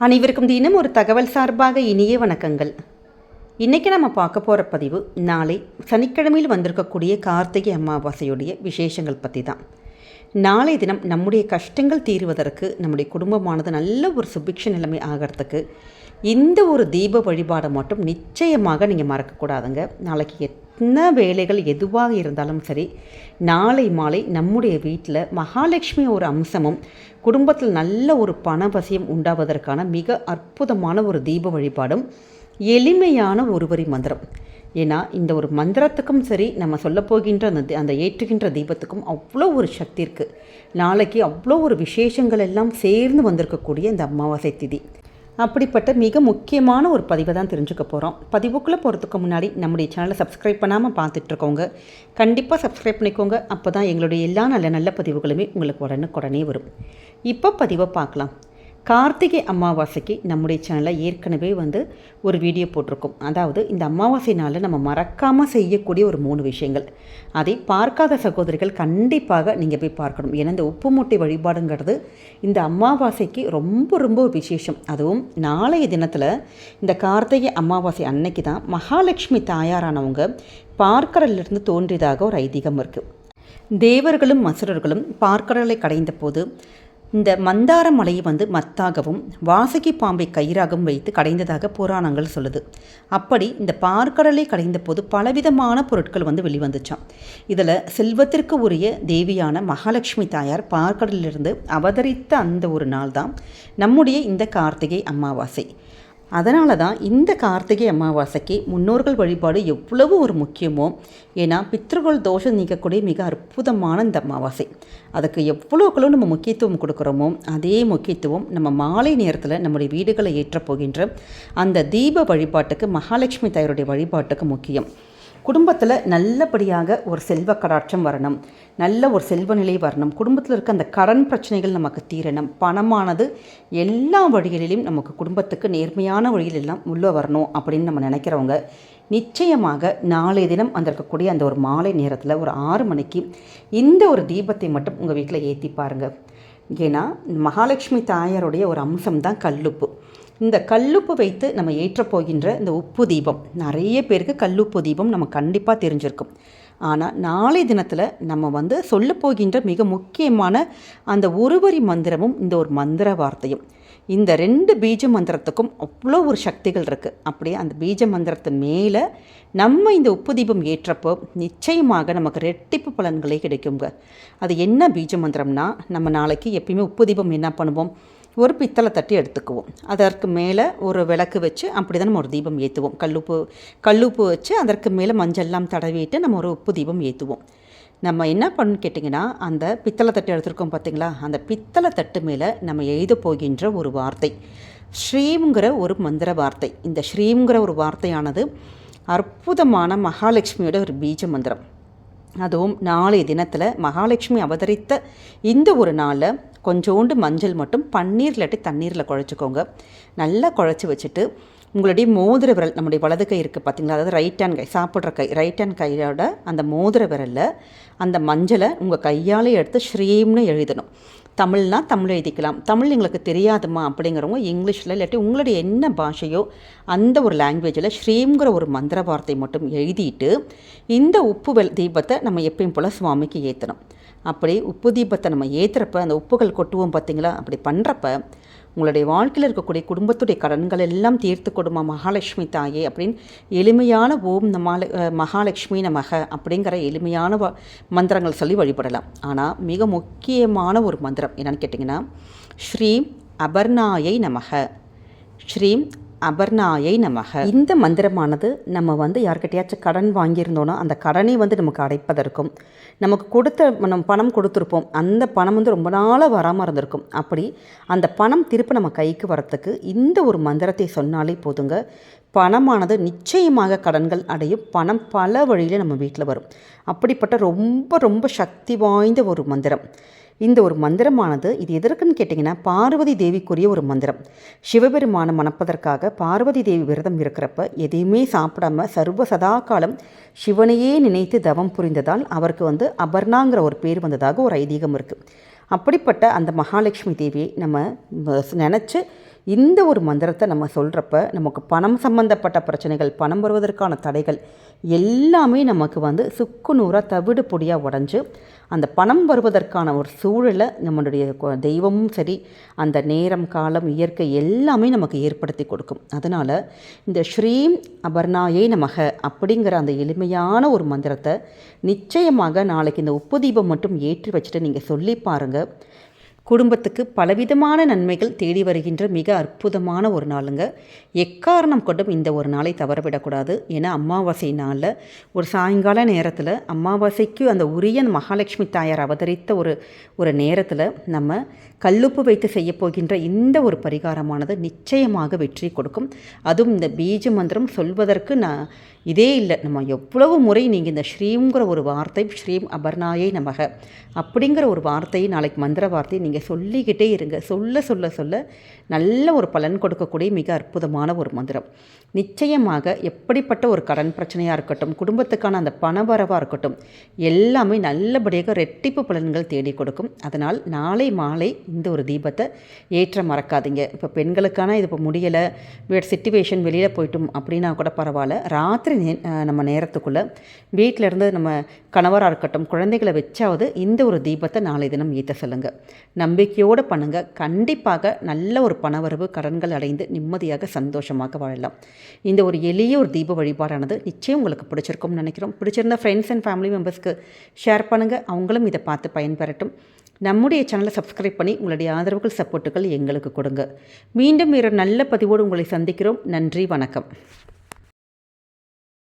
அனைவருக்கும் தினம் ஒரு தகவல் சார்பாக இனிய வணக்கங்கள். இன்றைக்கி நம்ம பார்க்க போகிற பதிவு நாளை சனிக்கிழமையில் வந்திருக்கக்கூடிய கார்த்திகை அமாவாசையுடைய விசேஷங்கள் பற்றி தான் நாளை தினம் நம்முடைய கஷ்டங்கள் தீருவதற்கு நம்முடைய குடும்பமானது நல்ல ஒரு சுபிக்ஷ நிலைமை ஆகிறதுக்கு இந்த ஒரு தீப வழிபாடை மட்டும் நிச்சயமாக நீங்கள் மறக்கக்கூடாதுங்க நாளைக்கு எத்தனை வேலைகள் எதுவாக இருந்தாலும் சரி நாளை மாலை நம்முடைய வீட்டில் மகாலட்சுமி ஒரு அம்சமும் குடும்பத்தில் நல்ல ஒரு பணவசியம் உண்டாவதற்கான மிக அற்புதமான ஒரு தீப வழிபாடும் எளிமையான ஒருவரி மந்திரம். ஏன்னா இந்த ஒரு மந்திரத்துக்கும் சரி நம்ம சொல்ல போகின்ற அந்த தி- அந்த ஏற்றுகின்ற தீபத்துக்கும் அவ்வளோ ஒரு சக்தி இருக்குது நாளைக்கு அவ்வளோ ஒரு விசேஷங்கள் எல்லாம் சேர்ந்து வந்திருக்கக்கூடிய இந்த அமாவாசை திதி. அப்படிப்பட்ட மிக முக்கியமான ஒரு பதிவை தான் தெரிஞ்சுக்க போகிறோம் பதிவுக்குள்ளே போகிறதுக்கு முன்னாடி நம்முடைய சேனலை சப்ஸ்கிரைப் பண்ணாமல் பார்த்துட்ருக்கோங்க கண்டிப்பாக சப்ஸ்கிரைப் பண்ணிக்கோங்க. அப்போ தான் எங்களுடைய எல்லா நல்ல நல்ல பதிவுகளுமே உங்களுக்கு உடனுக்குடனே வரும். இப்போ பதிவை பார்க்கலாம். கார்த்திகை அமாவாசைக்கு நம்முடைய சேனலில் ஏற்கனவே வந்து ஒரு வீடியோ போட்டிருக்கோம். அதாவது இந்த அமாவாசை நாளில் நம்ம மறக்காமல் செய்யக்கூடிய ஒரு மூணு விஷயங்கள். அதை பார்க்காத சகோதரிகள் கண்டிப்பாக நீங்கள் போய் பார்க்கணும். ஏன்னா இந்த உப்பு மூட்டை வழிபாடுங்கிறது இந்த அமாவாசைக்கு ரொம்ப ரொம்ப ஒரு விசேஷம். அதுவும் நாளைய தினத்தில் இந்த கார்த்திகை அமாவாசை அன்னைக்கு தான் மகாலட்சுமி தாயாரானவங்க பார்க்கடலிருந்து தோன்றியதாக ஒரு ஐதீகம் இருக்குது தேவர்களும் அசுரர்களும் பார்க்கடலை கடைந்த போது இந்த மந்தார மலையை வந்து மத்தாகவும் வாசகி பாம்பை கயிறாகவும் வைத்து கடைந்ததாக புராணங்கள் சொல்லுது. அப்படி இந்த பார்க்கடலை கடைந்த போது பலவிதமான பொருட்கள் வந்து வெளிவந்துச்சான் இதில் செல்வத்திற்கு உரிய தேவியான மகாலட்சுமி தாயார் பார்க்கடலிலிருந்து அவதரித்த அந்த ஒரு நாள் தான் நம்முடைய இந்த கார்த்திகை அமாவாசை. அதனால தான் இந்த கார்த்திகை அமாவாசைக்கு முன்னோர்கள் வழிபாடு எவ்வளவு ஒரு முக்கியமோ ஏன்னா பித்ருகள் தோஷம் நீக்கக்கூடிய மிக அற்புதமான இந்த அமாவாசை. அதுக்கு எவ்வளோக்களோ நம்ம முக்கியத்துவம் கொடுக்குறோமோ அதே முக்கியத்துவம் நம்ம மாலை நேரத்தில் நம்முடைய வீடுகளை ஏற்றப் போகின்ற அந்த தீப வழிபாட்டுக்கு மகாலட்சுமி தாயருடைய வழிபாட்டுக்கு முக்கியம். குடும்பத்தில் நல்லபடியாக ஒரு செல்வ கடாட்சம் வரணும். நல்ல ஒரு செல்வ நிலை வரணும். குடும்பத்தில் இருக்க அந்த கடன் பிரச்சனைகள் நமக்கு தீரணும். பணமானது எல்லா வழிகளிலும் நமக்கு குடும்பத்துக்கு நேர்மையான வழியில் எல்லாம் உள்ளே வரணும் அப்படின்னு நம்ம நினைக்கிறவங்க நிச்சயமாக நாளைய தினம் அந்த இருக்கக்கூடிய அந்த ஒரு மாலை நேரத்தில் ஒரு ஆறு மணிக்கு இந்த ஒரு தீபத்தை மட்டும் உங்கள் வீட்டில் ஏற்றி பாருங்கள் ஏன்னா மகாலட்சுமி தாயாருடைய ஒரு அம்சம் தான் கல்லுப்பு. இந்த கல்லுப்பு வைத்து நம்ம ஏற்றப்போகின்ற இந்த உப்பு தீபம். நிறைய பேருக்கு கல்லுப்பு தீபம் நம்ம கண்டிப்பாக தெரிஞ்சிருக்கும். ஆனால் நாளை தினத்தில் நம்ம வந்து சொல்லப்போகின்ற மிக முக்கியமான அந்த ஒருவரி மந்திரமும் இந்த ஒரு மந்திர வார்த்தையும். இந்த ரெண்டு பீஜ மந்திரத்துக்கும் அவ்வளோ ஒரு சக்திகள் இருக்குது அப்படியே அந்த பீஜ மந்திரத்து மேலே நம்ம இந்த உப்பு தீபம் ஏற்றப்போ நிச்சயமாக நமக்கு ரெட்டிப்பு பலன்களே கிடைக்குங்க. அது என்ன பீஜ மந்திரம்னா நம்ம நாளைக்கு எப்பயுமே உப்பு தீபம் என்ன பண்ணுவோம்? ஒரு பித்தளை தட்டி எடுத்துக்குவோம். அதற்கு மேலே ஒரு விளக்கு வச்சு அப்படி தான் நம்ம ஒரு தீபம் ஏற்றுவோம் கல்லுப்பு கல்லுப்பு வச்சு அதற்கு மேலே மஞ்சள்லாம் தடவிட்டு நம்ம ஒரு உப்பு தீபம் ஏற்றுவோம் நம்ம என்ன பண்ணு கேட்டிங்கன்னா அந்த பித்தளை தட்டு எடுத்திருக்கோம் பார்த்தீங்களா? அந்த பித்தளை தட்டு மேலே நம்ம எழுத போகின்ற ஒரு வார்த்தை ஸ்ரீங்கிற ஒரு மந்திர வார்த்தை. இந்த ஸ்ரீங்கிற ஒரு வார்த்தையானது அற்புதமான மகாலட்சுமியோட ஒரு பீஜ மந்திரம். அதுவும் நாளைய தினத்தில் மகாலட்சுமி அவதரித்த இந்த ஒரு நாளில் கொஞ்சோண்டு மஞ்சள் மட்டும் பன்னீர் இல்லாட்டி தண்ணீரில் குழச்சிக்கோங்க. நல்லா குழச்சி வச்சுட்டு உங்களுடைய மோதிர விரல் நம்முடைய வலது கை இருக்குது பார்த்தீங்களா அதாவது ரைட் ஹேண்ட் கை சாப்பிட்ற கை ரைட் ஹேண்ட் கையோட அந்த மோதிர விரலில் அந்த மஞ்சளை உங்கள் கையால் எடுத்து ஸ்ரீம்னு எழுதணும். தமிழ்னா தமிழ் எழுதிக்கலாம். தமிழ் எங்களுக்கு தெரியாதுமா அப்படிங்கிறவங்க இங்கிலீஷில் இல்லாட்டி உங்களுடைய என்ன பாஷையோ அந்த ஒரு லாங்குவேஜில் ஸ்ரீங்கிற ஒரு மந்திர வார்த்தை மட்டும் எழுதிட்டு இந்த உப்பு வெல் தீபத்தை நம்ம எப்பயும் போல் சுவாமிக்கு ஏற்றணும் அப்படி உப்பு தீபத்தை நம்ம ஏற்றுறப்ப அந்த உப்புகள் கொட்டுவோம் பார்த்தீங்களா அப்படி பண்ணுறப்ப உங்களுடைய வாழ்க்கையில் இருக்கக்கூடிய குடும்பத்துடைய கடன்கள் எல்லாம் தீர்த்து கொடுமா மகாலட்சுமி தாயே அப்படின்னு எளிமையான ஓம் நமால மகாலட்சுமி நமக அப்படிங்கிற எளிமையான வ- மந்திரங்கள் சொல்லி வழிபடலாம். ஆனால் மிக முக்கியமான ஒரு மந்திரம் என்னென்னு கேட்டிங்கன்னா ஸ்ரீம் அபர்ணாயை நமக. ஸ்ரீம் அபர்ணாயை நமக. இந்த மந்திரமானது நம்ம வந்து யார்கிட்டயாச்சும் கடன் வாங்கியிருந்தோன்னா அந்த கடனை வந்து நமக்கு அடைப்பதற்கும் நமக்கு கொடுத்த நம்ம பணம் கொடுத்துருப்போம் அந்த பணம் வந்து ரொம்ப நாளாக வராமல் இருந்திருக்கும். அப்படி அந்த பணம் திருப்பி நம்ம கைக்கு வரத்துக்கு இந்த ஒரு மந்திரத்தை சொன்னாலே போதுங்க. பணமானது நிச்சயமாக கடன்கள் அடையும். பணம் பல வழியில் நம்ம வீட்டில் வரும். அப்படிப்பட்ட ரொம்ப ரொம்ப சக்தி வாய்ந்த ஒரு மந்திரம். இந்த ஒரு மந்திரமானது இது எதற்குன்னு கேட்டிங்கன்னா பார்வதி தேவிக்குரிய ஒரு மந்திரம். சிவபெருமானை மணப்பதற்காக பார்வதி தேவி விரதம் இருக்கிறப்ப எதையுமே சாப்பிடாம சர்வ சதா காலம் சிவனையே நினைத்து தவம் புரிந்ததால் அவருக்கு வந்து அபர்ணாங்கிற ஒரு பேர் வந்ததாக ஒரு ஐதீகம் இருக்குது அப்படிப்பட்ட அந்த மகாலட்சுமி தேவியை நம்ம நினச்சி இந்த ஒரு மந்திரத்தை நம்ம சொல்கிறப்ப நமக்கு பணம் சம்பந்தப்பட்ட பிரச்சனைகள் பணம் வருவதற்கான தடைகள் எல்லாமே நமக்கு வந்து சுக்கு நூறாக தவிடு பொடியாக உடஞ்சி அந்த பணம் வருவதற்கான ஒரு சூழலை நம்மளுடைய தெய்வமும் சரி அந்த நேரம் காலம் இயற்கை எல்லாமே நமக்கு ஏற்படுத்தி கொடுக்கும். அதனால் இந்த ஸ்ரீம் அபர்ணாயே நமக அப்படிங்கிற அந்த எளிமையான ஒரு மந்திரத்தை நிச்சயமாக நாளைக்கு இந்த உப்பு தீபம் மட்டும் ஏற்றி வச்சுட்டு நீங்கள் சொல்லி பாருங்கள் குடும்பத்துக்கு பலவிதமான நன்மைகள் தேடி வருகின்ற மிக அற்புதமான ஒரு நாளுங்க. எக்காரணம் கொண்டும் இந்த ஒரு நாளை தவறவிடக்கூடாது ஏன்னா அமாவாசை நாளில் ஒரு சாயங்கால நேரத்தில் அமாவாசைக்கு அந்த உரிய மகாலட்சுமி தாயார் அவதரித்த ஒரு ஒரு நேரத்தில் நம்ம கல்லுப்பு வைத்து செய்ய போகின்ற இந்த ஒரு பரிகாரமானது நிச்சயமாக வெற்றி கொடுக்கும். அதுவும் இந்த பீஜ மந்திரம் சொல்வதற்கு நான் இதே இல்லை நம்ம எவ்வளவு முறை நீங்கள் இந்த ஸ்ரீங்கிற ஒரு வார்த்தை ஸ்ரீம் அபர்ணாயை நமக அப்படிங்கிற ஒரு வார்த்தையை நாளைக்கு மந்திர வார்த்தையை நீங்கள் சொல்லிக்கிட்டே இருங்க. சொல்ல சொல்ல சொல்ல நல்ல ஒரு பலன் கொடுக்கக்கூடிய மிக அற்புதமான ஒரு மந்திரம். நிச்சயமாக எப்படிப்பட்ட ஒரு கடன் பிரச்சனையாக இருக்கட்டும் குடும்பத்துக்கான அந்த பணவரவாக இருக்கட்டும் எல்லாமே நல்லபடியாக ரெட்டிப்பு பலன்கள் தேடி கொடுக்கும். அதனால் நாளை மாலை இந்த ஒரு தீபத்தை ஏற்ற மறக்காதீங்க. இப்போ பெண்களுக்கான இது இப்போ முடியலை வீட் சுச்சுவேஷன் வெளியில் போயிட்டோம் அப்படின்னா கூட பரவாயில்ல. ராத்திரி நே நம்ம நேரத்துக்குள்ளே வீட்டில் இருந்து நம்ம கணவராக இருக்கட்டும் குழந்தைகளை வச்சாவது இந்த ஒரு தீபத்தை நாளை தினம் ஈட்ட சொல்லுங்கள் நம்பிக்கையோடு பண்ணுங்கள் கண்டிப்பாக நல்ல ஒரு பணவரவு கடன்கள் அடைந்து நிம்மதியாக சந்தோஷமாக வாழலாம். இந்த ஒரு எளிய ஒரு தீப வழிபாடானது நிச்சயம் உங்களுக்கு பிடிச்சிருக்கும்னு நினைக்கிறோம். பிடிச்சிருந்த ஃப்ரெண்ட்ஸ் அண்ட் ஃபேமிலி மெம்பர்ஸ்க்கு ஷேர் பண்ணுங்கள் அவங்களும் இதை பார்த்து பயன்பெறட்டும். நம்முடைய சேனலை சப்ஸ்கிரைப் பண்ணி உங்களுடைய ஆதரவுகள் சப்போர்ட்டுகள் எங்களுக்கு கொடுங்க. மீண்டும் வேறு நல்ல பதிவோடு உங்களை சந்திக்கிறோம். நன்றி வணக்கம்.